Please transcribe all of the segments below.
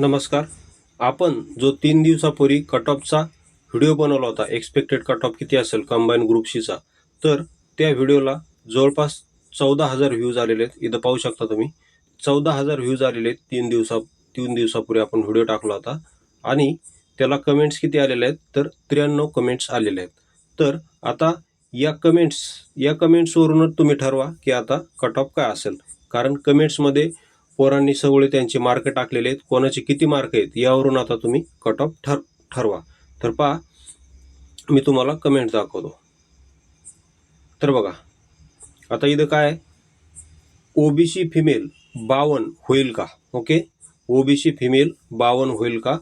नमस्कार. आपण जो तीन दिवसापूर्वी कट ऑफचा व्हिडिओ बनवला होता एक्सपेक्टेड कट ऑफ किती असेल कंबाईन ग्रुपशीचा तर त्या व्हिडिओला जवळपास चौदा हजार व्ह्यूज आलेले आहेत. इथं पाहू शकता तुम्ही. चौदा हजार व्ह्यूज आलेले आहेत तीन दिवसा तीन दिवसापूर्वी आपण व्हिडिओ टाकला होता. आणि त्याला कमेंट्स किती आलेले आहेत तर त्र्याण्णव कमेंट्स आलेले आहेत. तर आता या कमेंट्स या कमेंट्सवरूनच तुम्ही ठरवा की आता कट ऑफ काय असेल. कारण कमेंट्समध्ये पोरांनी सगळे त्यांचे मार्क टाकलेले आहेत. कोणाचे किती मार्क आहेत यावरून आता तुम्ही कट ऑफ ठर ठरवा. तर पहा मी तुम्हाला कमेंट दाखवतो. तर बघा आता इथं काय ओबीसी फिमेल बावन होईल का? ओके ओबीसी फिमेल बावन होईल का?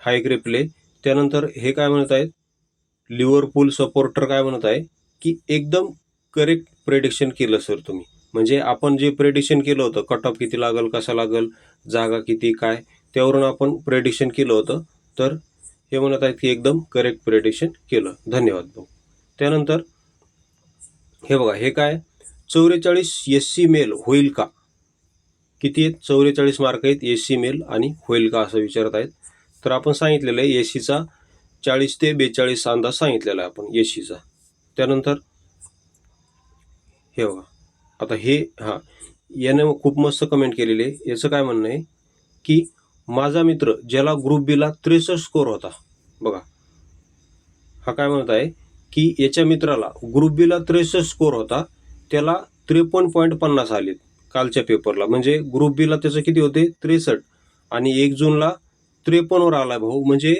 हा एक रिप्ले त्यानंतर हे काय म्हणत आहेत? लिव्हरपूल सपोर्टर काय म्हणत आहे? की एकदम करेक्ट प्रेडिक्शन केलं सर तुम्ही. म्हणजे आपण जे प्रेडिक्शन केलं होतं कट ऑफ किती लागल कसा लागल जागा किती काय त्यावरून आपण प्रेडिक्शन केलं होतं. तर हे म्हणत आहेत की एकदम करेक्ट प्रेडिक्शन केलं. धन्यवाद भाऊ. त्यानंतर हे बघा हे काय? चौवेचाळीस एस सी मेल होईल का? किती आहेत? चौवेचाळीस मार्क आहेत एस सी मेल आणि होईल का असं विचारत आहेत. तर आपण सांगितलेलं आहे एस सीचा चाळीस ते बेचाळीस अंदाज सांगितलेला आहे आपण एस सीचा त्यानंतर हे बघा. आता हे हां याने खूप मस्त कमेंट केलेली. आहे याचं काय म्हणणं आहे? की माझा मित्र ज्याला ग्रुप बीला त्रेसष्ट स्कोर होता बघा. हा काय म्हणत आहे? की याच्या मित्राला ग्रुप बीला त्रेसष्ट स्कोर होता त्याला त्रेपन्न पॉईंट पन्नास आलेत कालच्या पेपरला म्हणजे ग्रुप बीला त्याचं किती होते? त्रेसष्ट. आणि एक जूनला त्रेपन्नवर आला भाऊ. म्हणजे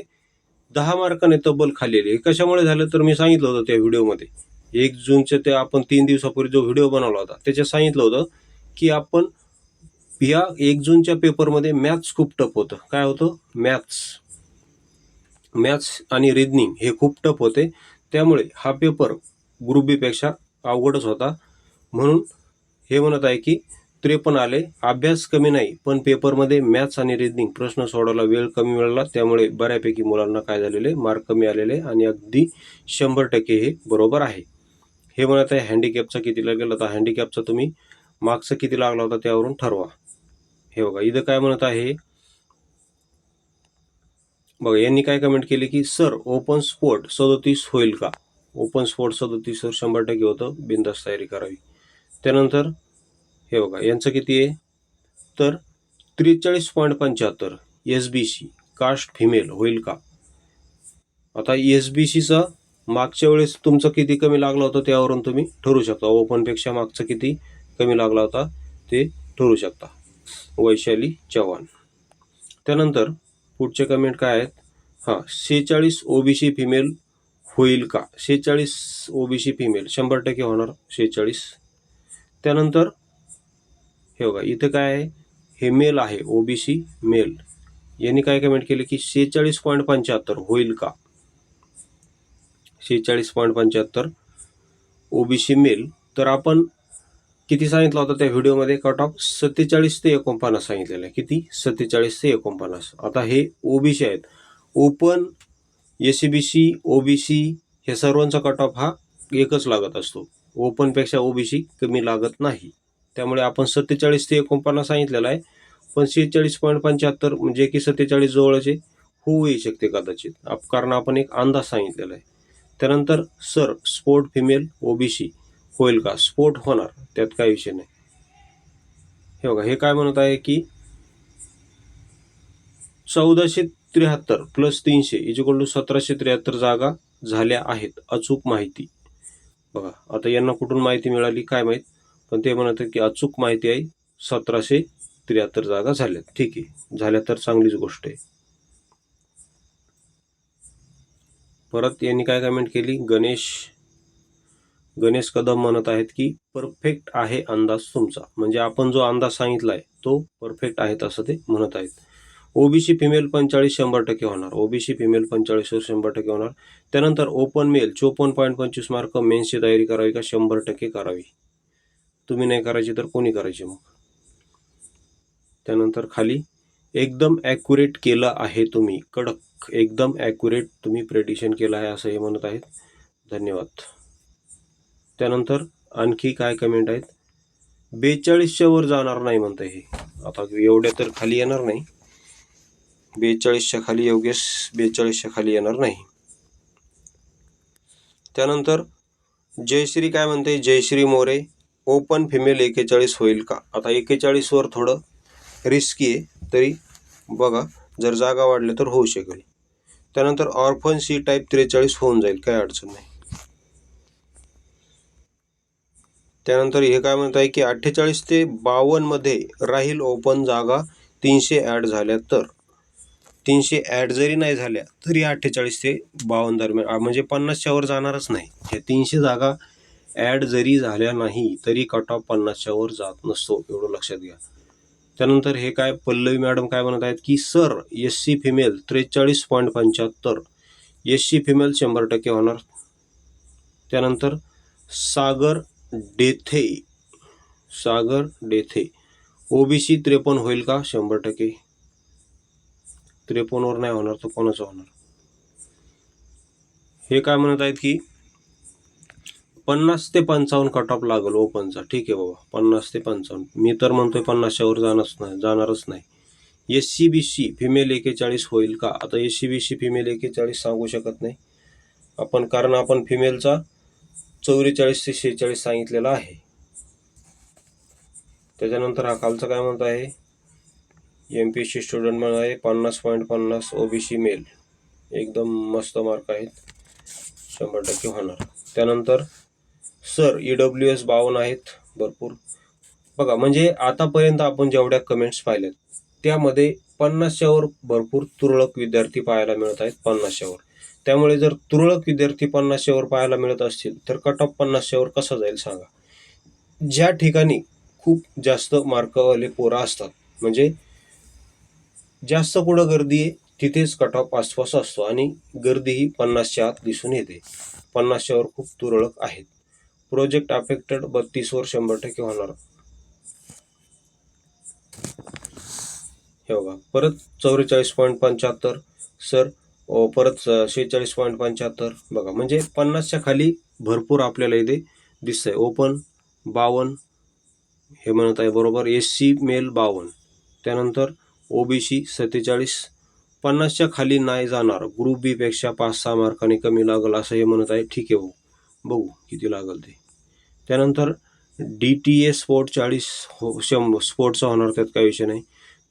दहा मार्काने तब्बल खाल्लेली. हे कशामुळे झालं? तर मी सांगितलं होतं त्या व्हिडिओमध्ये एक जूनच्या त्या आपण तीन दिवसापूर्वी जो व्हिडिओ बनवला होता त्याच्यात सांगितलं होतं की आपण या एक जूनच्या पेपरमध्ये मॅथ्स खूप टफ होतं. काय होतं? मॅथ्स. मॅथ्स आणि रिजनिंग हे खूप टफ होते. त्यामुळे हा पेपर ग्रुप बीपेक्षा अवघडच होता. म्हणून हे म्हणत आहे की त्रेपन्न आले अभ्यास कमी नाही पण पेपरमध्ये मॅथ्स आणि रिजनिंग प्रश्न सोडवायला वेळ कमी मिळाला. त्यामुळे बऱ्यापैकी मुलांना काय झालेले? मार्क कमी आलेले आणि अगदी शंभर टक्के हे बरोबर आहे. हे म्हणत आहे हँडिकॅपचा किती लागेल आता हँडिकॅपचा तुम्ही मार्क्सचा किती लागला होता त्यावरून ठरवा. हे बघा इथं काय म्हणत आहे बघा यांनी काय कमेंट केली की सर ओपन स्पोर्ट सदोतीस होईल का? ओपन स्पोर्ट सदोतीसवर शंभर टक्के होतं बिंदास तयारी करावी. त्यानंतर हे बघा यांचं किती आहे? तर त्रेचाळीस पॉईंट पंच्याहत्तर S B C caste female होईल का? आता एस बी सीचा मागच्या वेळेस तुमचं किती कमी लागला होता त्यावरून तुम्ही ठरू शकता. ओपनपेक्षा मागचं किती कमी लागला होता ते ठरू शकता. वैशाली चव्हाण. त्यानंतर पुढचे कमेंट काय आहेत? हां शेचाळीस ओबीसी फिमेल होईल का? शेचाळीस ओबीसी फिमेल शंभर टक्के होणार सेहेचाळीस त्यानंतर हे बघा इथं काय आहे? हे मेल आहे ओबीसी मेल यांनी काय कमेंट केले की सेहेचाळीस पॉईंट पंच्याहत्तर होईल का? शेहेचाळीस पॉईंट पंच्याहत्तर. OBC male. तर आपण किती सांगितलं होतं त्या व्हिडिओमध्ये? कट ऑफ सत्तेचाळीस ते एकोणपन्नास सांगितलेलं आहे. किती? सत्तेचाळीस ते एकोणपन्नास. आता हे ओबीसी आहेत. Open S C B C OBC हे सर्वांचा कट ऑफ हा एकच लागत असतो. ओपनपेक्षा ओबीसी कमी लागत नाही. त्यामुळे आपण सत्तेचाळीस ते एकोणपन्नास सांगितलेलं आहे. पण शेहेचाळीस पॉईंट पंच्याहत्तर म्हणजे की सत्तेचाळीस जवळचे होऊ शकते कदाचित. आप- कारण आपण एक अंदाज सांगितलेला आहे. त्यानंतर सर स्पोर्ट फिमेल ओबीसी होईल का? स्पोर्ट होणार त्यात काही विषय नाही. हे बघा हे काय म्हणत आहे की चौदाशे त्र्याहत्तर प्लस तीनशे इजिकल टू सतराशे त्र्याहत्तर जागा झाल्या आहेत अचूक माहिती. बघा आता यांना कुठून माहिती मिळाली काय माहीत? पण ते म्हणत की अचूक माहिती आहे सतराशे त्र्याहत्तर जागा झाल्यात. ठीक आहे झाल्या तर चांगलीच गोष्ट आहे. परत यांनी काय कमेंट केली? गणेश गणेश कदम म्हणत आहेत की परफेक्ट आहे अंदाज तुमचा. म्हणजे आपण जो अंदाज सांगितला आहे तो परफेक्ट आहेत असं ते म्हणत आहेत. ओबीसी फिमेल पंचाळीस शंभर टक्के होणार. ओबीसी फिमेल पंचाळीसवर शंभर टक्के होणार. त्यानंतर ओपन मेल चोपन्न पॉईंट पंचवीस मार्क मेन्सची तयारी करावी का? शंभर टक्के करावी. तुम्ही नाही करायची तर कोणी करायची मग? त्यानंतर खाली एकदम ॲक्युरेट केलं आहे तुम्ही. कडक एकदम ॲक्युरेट तुम्ही प्रेडिशन केलं आहे असं हे म्हणत आहेत. धन्यवाद. त्यानंतर आणखी काय कमेंट आहेत? बेचाळीसच्या वर जाणार नाही म्हणतं हे. आता एवढ्या तर खाली येणार नाही. बेचाळीसच्या खाली योगेश बेचाळीसच्या खाली येणार नाही. त्यानंतर जयश्री काय म्हणते? जयश्री मोरे ओपन फिमेल एकेचाळीस होईल का? आता एकेचाळीसवर थोडं रिस्की आहे. तरी बघा जर जागा वाढल्या तर होऊ शकेल. त्यानंतर ऑर्फन सी टाईप त्रेचाळीस होऊन जाईल काय अडचण नाही. त्यानंतर हे काय म्हणत आहे की अठ्ठेचाळीस ते बावन्नमध्ये राहील ओपन जागा तीनशे ॲड झाल्या तर. तीनशे ॲड जरी नाही झाल्या तरी अठ्ठेचाळीस ते बावन्न दरम्यान म्हणजे पन्नासच्या वर जाणारच नाही. हे तीनशे जागा ॲड जरी झाल्या नाही तरी कट ऑफ पन्नासच्या वर जात नसतो एवढं लक्षात घ्या. त्यानंतर हे काय पल्लवी मॅडम काय म्हणत आहेत की सर एस सी फिमेल त्रेचाळीस पॉईंट पंच्याहत्तर एस सी फिमेल शंभर टक्के होणार. त्यानंतर सागर डेथे सागर डेथे ओबीसी त्रेपन्न होईल का? शंभर टक्के. त्रेपन्नवर नाही होणार तर कोणाचं होणार? हे काय म्हणत आहेत की पन्नास ते पंचावन्न कट ऑफ लागल ओपनचा ठीक आहे बाबा. पन्नास ते पंचावन्न. मी तर म्हणतोय पन्नासच्या वर जाणारच नाही जाणारच नाही. S C B C female एकेचाळीस होईल का? आता S C B C female एकेचाळीस सांगू शकत नाही. आपण कारण आपण फिमेलचा चौवेचाळीस ते शेहेचाळीस सांगितलेला आहे. त्याच्यानंतर हा खालचा काय म्हणत आहे? M P S C student म्हणत आहे पन्नास पॉईंट पन्नास ओ बी सी मेल एकदम मस्त मार्क आहेत. शंभर टक्के होणार. त्यानंतर सर ई डब्ल्यू एस बावन्न आहेत भरपूर. बघा म्हणजे आतापर्यंत आपण जेवढ्या कमेंट्स पाहिल्यात त्यामध्ये पन्नासच्यावर भरपूर तुरळक विद्यार्थी पाहायला मिळत आहेत पन्नासच्यावर. त्यामुळे जर तुरळक विद्यार्थी पन्नासच्यावर पाहायला मिळत असतील तर कट ऑफ पन्नासच्यावर कसा जाईल सांगा. ज्या ठिकाणी खूप जास्त मार्कवाले पोरं असतात म्हणजे जास्त कुठं गर्दी आहे तिथेच कट ऑफ आसपास असतो आणि गर्दी ही पन्नासच्या आत दिसून येते. पन्नासच्यावर खूप तुरळक आहेत. प्रोजेक्ट अफेक्टेड बत्तीसवर शंभर टक्के होणार. हे बघा परत चौवेचाळीस पॉईंट पंच्याहत्तर सर परत शेहेचाळीस पॉईंट पंच्याहत्तर बघा म्हणजे पन्नासच्या खाली भरपूर आपल्याला इथे दिसतंय. ओपन बावन्न हे म्हणत आहे बरोबर एस सी मेल बावन्न त्यानंतर ओबीसी सत्तेचाळीस पन्नासच्या खाली नाही जाणार. ग्रुप बीपेक्षा पाच सहा मार्कांनी कमी लागल असं हे म्हणत आहे. ठीक आहे भाऊ. बघू किती लागेल ते. त्यानंतर डी टी ए स्पोर्ट चाळीस हो शंभर स्पोर्टचा होणार त्यात काही विषय नाही.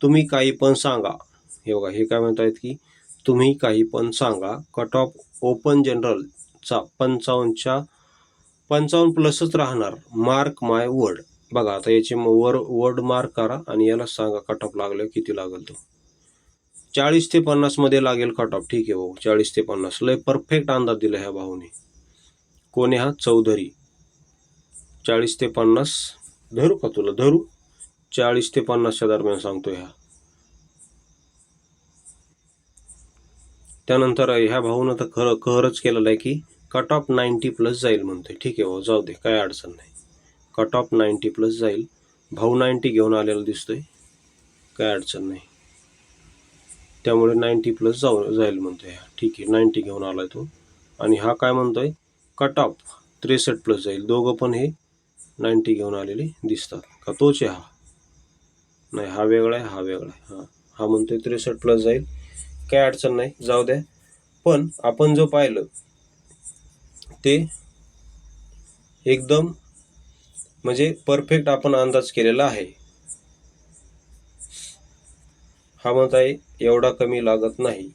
तुम्ही काही पण सांगा. हे बघा हे काय म्हणत आहेत की तुम्ही काही पण सांगा. कट ऑफ ओपन जनरलचा पंचावन्नच्या पंचावन्न प्लसच राहणार. मार्क माय वर्ड बघा आता याचे म- वर वर्ड मार्क करा आणि याला सांगा कट ऑफ लागलं किती लागेल तो. चाळीस ते पन्नासमध्ये लागेल कट ऑफ ठीक आहे भाऊ चाळीस ते पन्नास. लय परफेक्ट अंदाज दिला ह्या भाऊने. कोणी हा चौधरी. चाळीस ते पन्नास. धरू का तुला? धरू. चाळीस ते पन्नासच्या दरम्यान सांगतो ह्या. त्यानंतर ह्या भाऊनं तर खरं कहरच केलेलं आहे की कट ऑफ नाईन्टी प्लस जाईल म्हणतोय. ठीक आहे भाऊ जाऊ दे काय अडचण नाही. कट ऑफ नाईन्टी प्लस जाईल. भाऊ नाईन्टी घेऊन आलेला दिसतोय. काय अडचण नाही. त्यामुळे नाईन्टी प्लस जाऊ जाईल म्हणतोय हा ठीक आहे नाईन्टी घेऊन आलाय तो. आणि हा काय म्हणतोय? कट ऑफ त्रेसष्ट प्लस जाईल. दोघं पण हे नाईन्टी घेऊन आलेले दिसतात. का तोच आहे हा? नाही हा वेगळा आहे हा वेगळा आहे. हा. हा म्हणतोय त्रेसष्ट प्लस जाईल. काय अडचण नाही जाऊ द्या. पण आपण जो पाहिलं ते एकदम म्हणजे परफेक्ट आपण अंदाज केलेला आहे. हा म्हणत आहे एवढा कमी लागत नाही.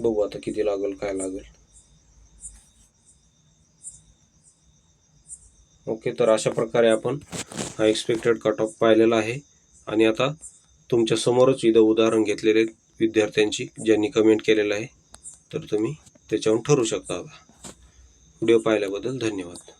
बघू आता किती लागेल काय लागेल. ओके तर अशा प्रकारे आपण हा एक्सपेक्टेड कट ऑफ पाहिलेला आहे. आणि आता तुमच्या समोरच इथं उदाहरण घेतलेले आहेत विद्यार्थ्यांची ज्यांनी कमेंट केलेलं आहे. तर तुम्ही त्याच्यावरून ठरू शकता आता. व्हिडिओ पाहिल्याबद्दल धन्यवाद.